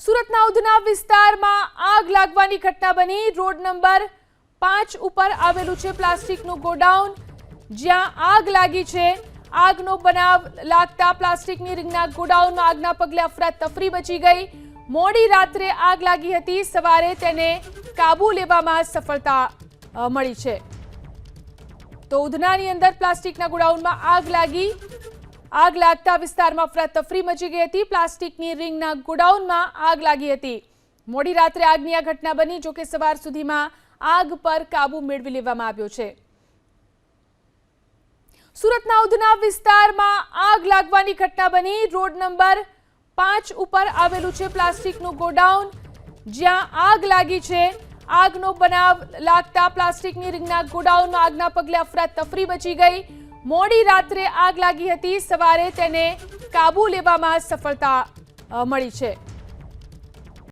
સુરતના ઉધના વિસ્તારમાં આગ લાગવાની ઘટના બની. રોડ નંબર પાંચ ઉપર આવેલું છે પ્લાસ્ટિકનું ગોડાઉન. જ્યાં આગ લાગી છે. આગનો બનાવ લાગતા પ્લાસ્ટિકની રીંગના ગોડાઉનમાં આગના પગલે અફરાતફરી બચી ગઈ. મોડી રાત્રે આગ લાગી હતી. સવારે તેને કાબુ લેવામાં સફળતા મળી છે. તો ઉધનાની અંદર પ્લાસ્ટિકના ગોડાઉનમાં આગ લાગી. આગ લાગતા વિસ્તારમાં અફરાતફરી મચી ગઈ હતી. પ્લાસ્ટિકની રિંગના ગોડાઉનમાં આગ લાગી હતી. મોડી રાત્રે આગની આ ઘટના બની જોકે સવાર સુધીમાં આગ પર કાબુ મેળવી લેવામાં આવ્યો છે. સુરતના ઉધના વિસ્તારમાં આગ લાગવાની ઘટના બની. રોડ નંબર પાંચ ઉપર આવેલું છે પ્લાસ્ટિકનું ગોડાઉન. જ્યાં આગ લાગી છે. આગનો બનાવ લાગતા પ્લાસ્ટિકની રીંગના ગોડાઉનમાં આગના પગલે અફરાતફરી મચી ગઈ. મોડી રાત્રે આગ લાગી હતી. સવારે તેને કાબુ લેવામાં સફળતા મળી છે.